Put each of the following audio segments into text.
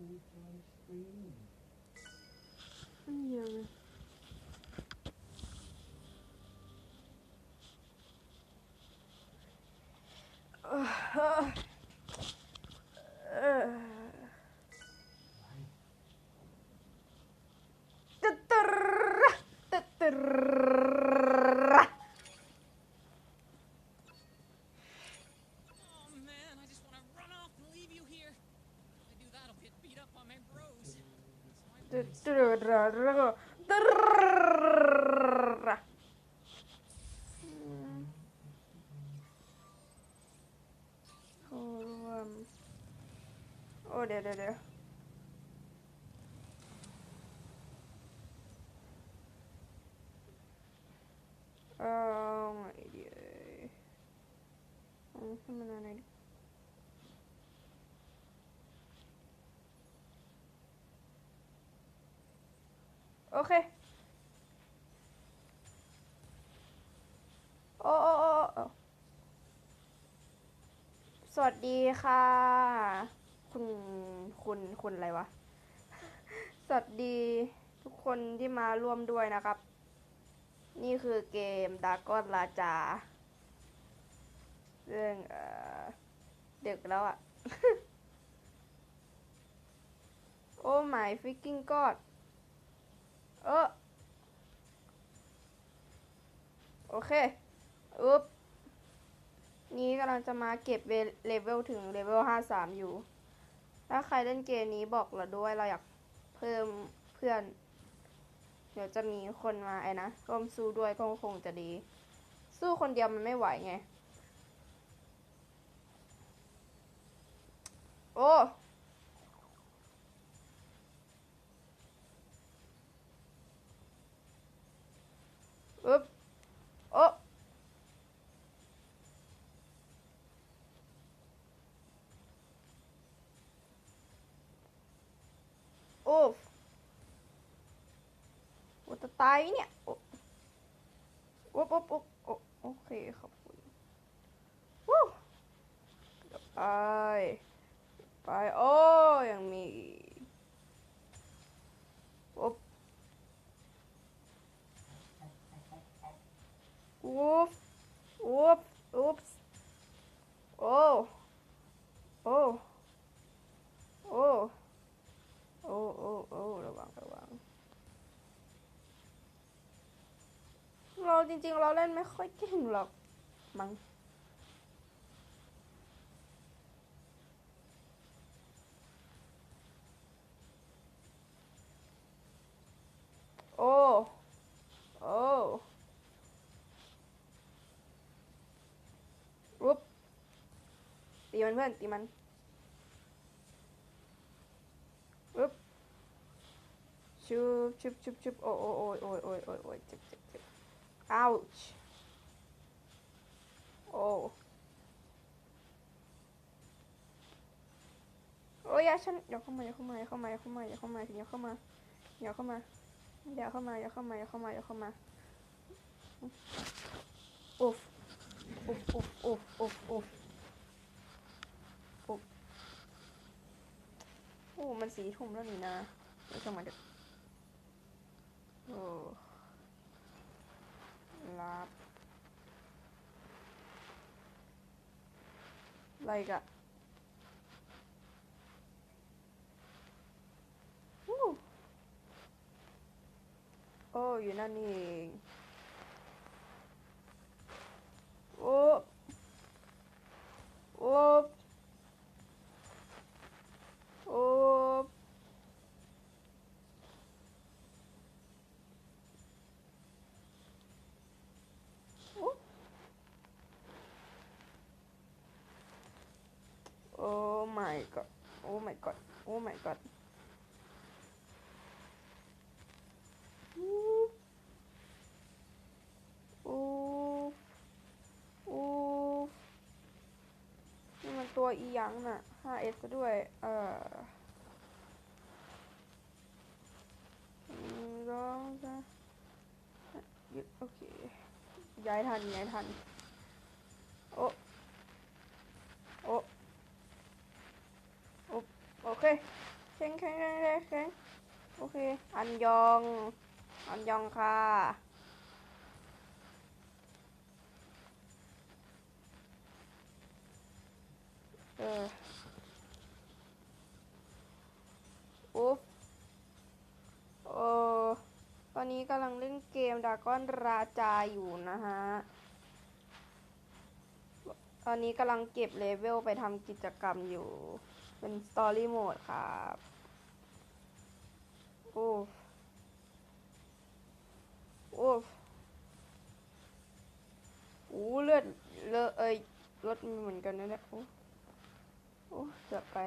เยอะเลยเอ่อเอ่อตึ๊ดตึ๊ดตึ๊ดตึ๊ด Oh man, I just want to run off and leave you here. If I do that, I'll get beat up by my bros. So I ตึ๊ดตึ๊ดแล้วก็ตึ๊ดอืมโอ้รวมโอ้เดี๋ยวเดี๋ยวเดี๋ยวเอาไงดีเอ่ยเอาให้มันอะไรดี โอเค โอ้โอ้โอ้โอสวัสดีค่ะ คุณคุณคุณอะไรวะ สวัสดีทุกคนที่มาร่วมด้วยนะครับ นี่คือเกมดากอนลาจา เรื่องเอ่อดึกแล้วอะโอ้ my freaking god เออโอเคอุ๊บนี้กำลังจะมาเก็บเลเวลถึงเลเวลห้าสามอยู่ ถ้าใครเล่นเกมนี้บอกเราด้วยเราอยากเพิ่มเพื่อน เดี๋ยวจะมีคนมาไอ้นะร่วมสู้ด้วยก็คงจะดี สู้คนเดียวมันไม่ไหวไง โอ้บ โอ้ โอ้โอ้จะตายเนี่ย โอ้โอ้โอ้โอ้โอโอเคขอบคุณวู้ไป ไป โอ้ ยังมีอีกโอ๊บอุ๊บอุ๊บอุ๊บโอ้ โอ้ โอ้ โอ้โอ้โอ้ระวังระวัง เรา จริง ๆ เราเล่นไม่ค่อยเก่งหรอกมั้งโอ้ โอ้รุบตีมันเพื่อน ตีมันรุบชุบชุบชุบชุบโอ้โอ้โอ้ยโอ้ยโอ้ยโอ้ยโอ้ยเจ็บเจ็บเจ็บ ouch โอ้โอ้ยอย่าฉันอย่าเข้ามาอย่าเข้ามาอย่าเข้ามาอย่าเข้ามาอย่าเข้ามาอย่าเข้ามาอย่าเข้ามาอย่าเข้ามาอย่าเข้ามาอย่าเข้ามาอย่าเข้ามาอุ๊บอุ๊บอุ๊บอุ๊บอุ๊บอุ๊บอุ๊บโอ้มันสีทุ่มแล้วนี่นะเดี๋ยวจะมาเด็กโอ้ รับ อะไรกะโอ้อยู่นั่นนี่เองโอ้โอ้โอ้โอ้โอ้ my god โอ้ my god โอ้ my god ตัวอียังน่ะ 5S ด้วย เออหนึ่งสองสามหยุดโอเค ย้ายทัน ย้ายทัน โอ้โอ้โอ้โอ เคแข็งแข็งแข็งแข็งโอเค อันยอง อันยองค่ะ เอออุ๊บโอ้ตอนนี้กำลังเล่นเกมดากอนราจาอยู่นะฮะ อนนี้กำลังเก็บเลเวลไปทำกิจกรรมอยู่ เป็นสตอรี่โหมดครับโอ้โอ้โอ้เลือดเลอะเอ้ยรถมีเหมือนกันนะเนี่ยโอ้โอ้เกือบไป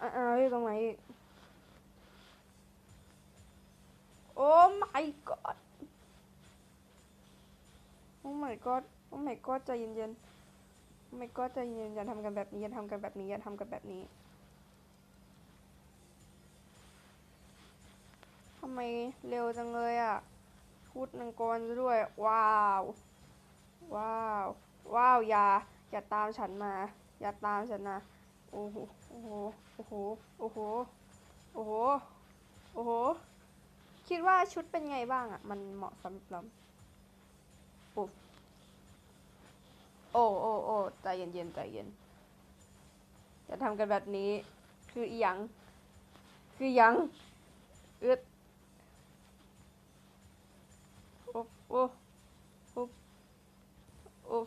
อ่าอ่าอยู่ตรงไหนอีกโอ้ my god โอ้ my god โอ้ my god ใจเย็นๆ โอ้ my god ใจเย็นๆอย่าทำกันแบบนี้อย่าทำกันแบบนี้อย่าทำกันแบบนี้ทำไมเร็วจังเลยอะพูดนังกรด้วย ว้าว ว้าว ว้าว อย่า อย่าตามฉันมา อย่าตามฉันนะโอ้โห โอ้โห โอ้โห โอ้โห โอ้โห โอ้โห คิดว่าชุดเป็นไงบ้างอะ มันเหมาะสำหรับเราโอ้ โอ้โอ้โอ้ใจเย็นเย็นๆใจเย็นจะทำกันแบบนี้ คืออีหยัง คือหยังอึดโอ้โอ้โอ้โอ้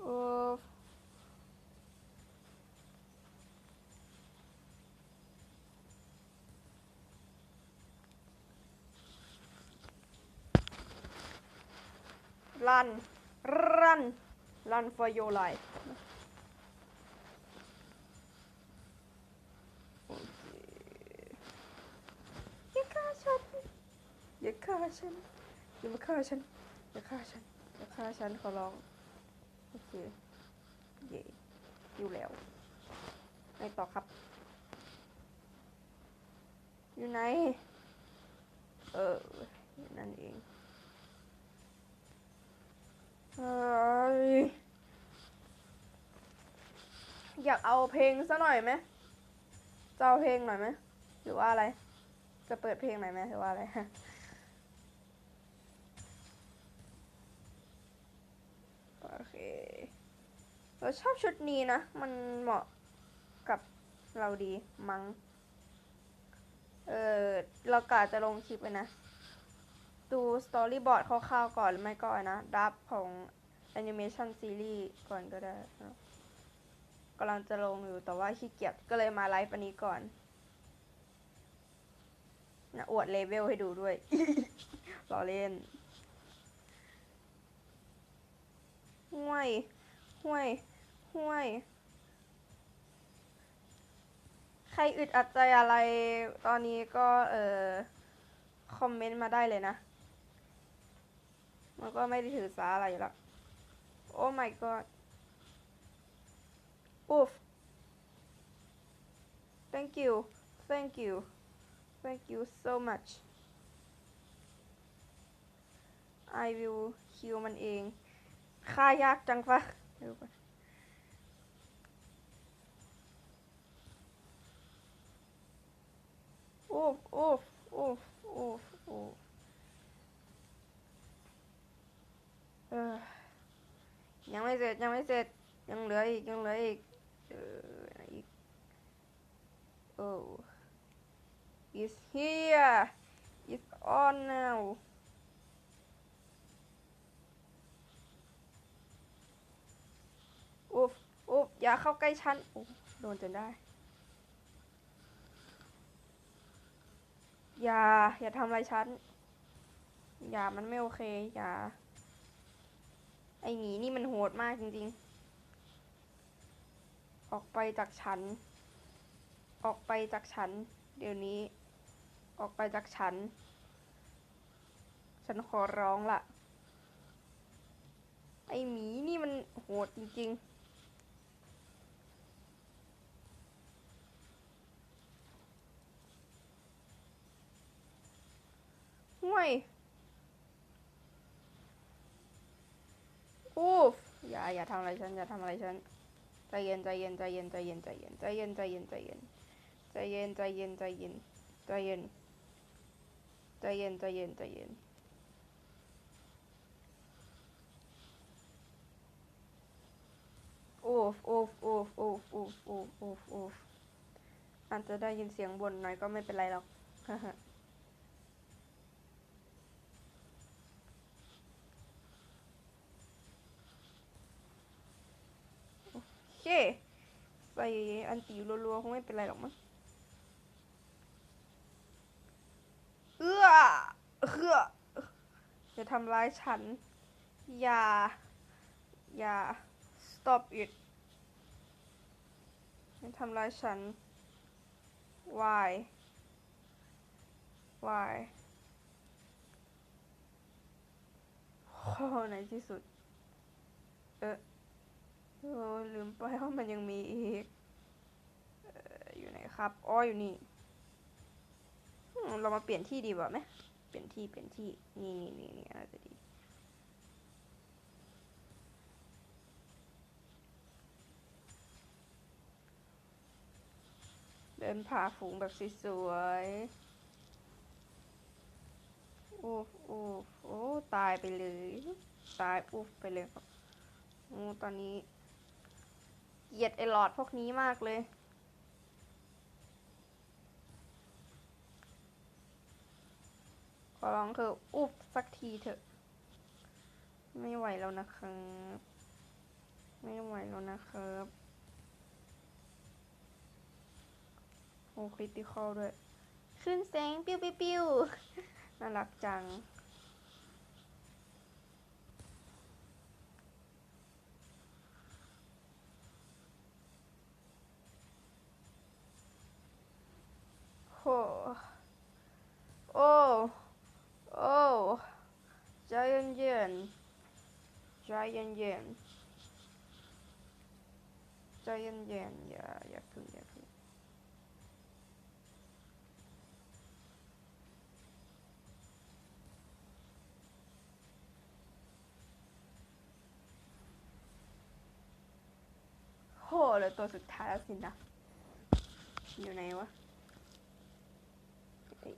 โอ้ รันรันรัน for your life อย่าฆ่าฉัน อย่าฆ่าฉัน อย่ามาฆ่าฉัน อย่าฆ่าฉัน อย่าฆ่าฉันขอร้อง โอเค เย่อยู่แล้วไงต่อครับ อยู่ไหน เออ นั่นเอง อยากเอาเพลงซะหน่อยไหมจะเอาเพลงหน่อยไหมหรือว่าอะไร จะเปิดเพลงหน่อยไหมหรือว่าอะไรโอเค เราชอบชุดนี้นะ มันเหมาะกับเราดีมัง้ง เออเรากะจะลงคลิปไปนะ ดูสตอรี่บอร์ดคร่าวๆก่อนหรือไม่ก็นะดับของแอนิเมชันซีรีส์ก่อนก็ได้นะกำลังจะลงอยู่แต่ว่าขี้เกียจก็เลยมาไลฟ์อันนี้ก่อนนะอวดเลเวลให้ดูด้วยรอเล่นห่วยห่วยห่วย ใครอึดอัดใจอะไรตอนนี้ก็เออคอมเมนต์มาได้เลยนะ มันก็ไม่ได้ถือสาอะไรอยู่ล้วโอ้ my god อุ๊ฟ thank you thank you thank you so much I will kill มันเอง ค่ายากจังปะเดี๋ยวก่อนโอ้โอ้โอ้โอ้โอ้ เออ ยังไม่เสร็จยังไม่เสร็จ ยังเหลืออีกยังเหลืออีกเอออีกโอ้ is here is on now อุ๊บอุ๊บอย่าเข้าใกล้ฉันโอ้โดนจนได้ อย่า อย่าทำอะไรฉัน อย่ามันไม่โอเค อย่า อหมีนี่มันโหดมากจริง ๆ ออกไปจากฉัน ออกไปจากฉัน เดี๋ยวนี้ ออกไปจากฉัน ฉันขอร้องละไอหมีนี่มันโหดจริง ๆห่วย อูฟอย่าอย่าทำอะไรฉันอย่าทำอะไรฉันใจเย็นใจเย็นใจเย็นใจเย็นใจเย็นใจเย็นใจเย็นใจเย็นใจเย็นใจเย็นใจเย็นใจเย็นใจเย็นใจเย็นใจเย็นโอ้ฟโอ้ฟโอ้ฟโอ้ฟโอ้ฟโอ้ฟโอ้ฟโอ้ฟอาจจะได้ยินเสียงบ่นหน่อยก็ไม่เป็นไรหรอก เคใส่อันตีรัวๆคงไม่เป็นไรหรอกมั้งเอื้อเอื้ออย่าทำร้ายฉัน อย่า อย่า stop it อย่าทำร้ายฉัน why why โอ้ในที่สุด เออ เออลืมไปว่ามันยังมีอีกอยู่ไหนครับอ๋ออยู่นี่เรามาเปลี่ยนที่ดีกว่าไหมเปลี่ยนที่เปลี่ยนที่นี่นี่นี่นี่น่าจะดีเดินผ่าฝูงแบบสวยๆโอ้โอ้โอ้ ตายไปเลย ตายอุ๊บไปเลยครับโอ้ตอนนี้ เกลียดไอหลอดพวกนี้มากเลย ขอร้องเถอะอุ๊บสักทีเถอะ ไม่ไหวแล้วนะครับ ไม่ไหวแล้วนะครับ โอ้คริติคอลด้วย ขึ้นแสงปิ้วปิ้วปิ้วน่ารักจัง โห โอ้ โอ้ ใจเย็นเย็นๆใจ เย็นเย็นๆ ใจเย็นๆ อย่าอย่าพึ่งอย่าพึ่งโหเหลือตัวสุดท้ายแล้วสินะ อยู่ไหนวะ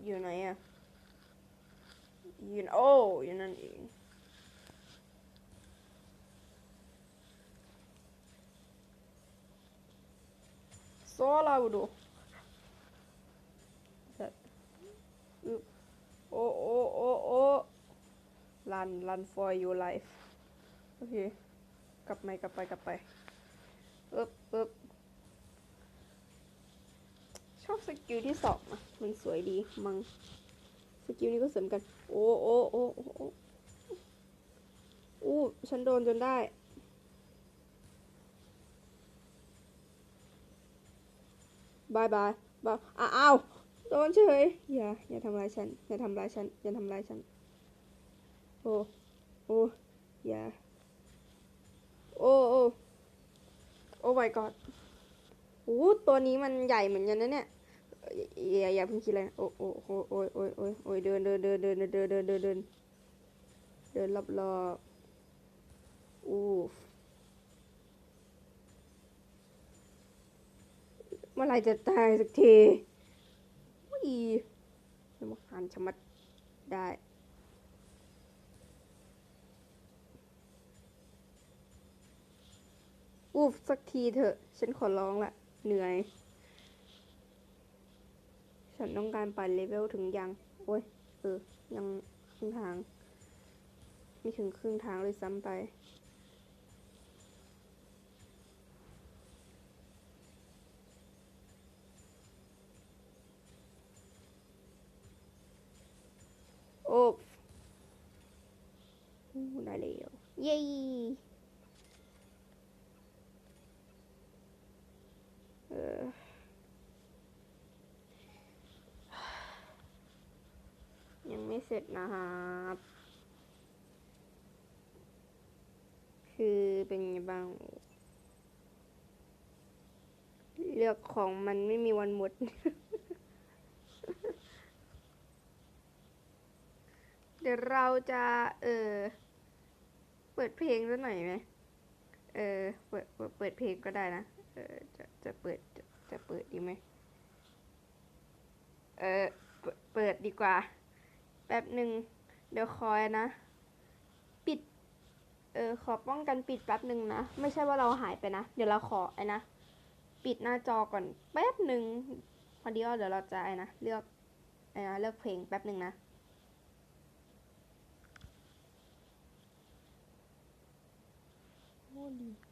อยู่ไหนอะอยู่โอ้อยู่นั่นเอง โซลาบูดูอึบโอ้โอ้โอ้โอ้ run run for your life โอเค กลับไปกลับไปกลับไปปึ๊บปึ๊บชอบสกิลที่สองอะมันสวยดีมังสกิลนี้ก็เสริมกัน โอ้โอ้โอ้โอ้โอ้อู้ฉันโดนจนได้ บายบายบายอ้าอ้าวโดนเฉยอย่าอย่าทำร้ายฉันอย่าทำร้ายฉันอย่าทำร้ายฉันโอ้โอ้อย่าโอ้โอ้โอ้ my god โอ้ตัวนี้มันใหญ่เหมือนกันนะเนี่ยอย่าอย่าเพิ่งคิดเลยนะโอ้โอ้โอ้โอ้ยโอ้ยโอ้ยโอ้ยเดินเดินเดินเดินเดินเดินเดินเดินเดินรอบรอบอู้ มื่อไรจะตายสักทีวิ่งมาหันชะมัดได้อูฟสักทีเถอะ ฉันขอร้องละเหนื่อย ฉันต้องการปั่นเลเวลถึงยัง โอ้ย เออ ยังครึ่งทาง ไม่ถึงครึ่งทางเลยซ้ำไป โอ้อู้ได้แล้ว เย้ยังไม่เสร็จนะครับคือเป็นไงบ้าง เลือกของมันไม่มีวันหมด เดี๋ยวเราจะ เออ เปิดเพลงสักหน่อยไหมเออ เปิด เปิดเพลงก็ได้นะ เออ จะ จะเปิด จะจะเปิดดีไหม เออเปิดเปิดดีกว่า แป๊บหนึ่ง เดี๋ยวคอยนะ ปิด เออ ขอป้องกันปิดแป๊บหนึ่งนะ ไม่ใช่ว่าเราหายไปนะ เดี๋ยวเราขอไอ้นะ ปิดหน้าจอก่อนแป๊บหนึ่ง พอดีว่าเดี๋ยวเราจะไอ้นะ เลือกไอ้นะ เลือกเพลงแป๊บหนึ่งนะ Andy.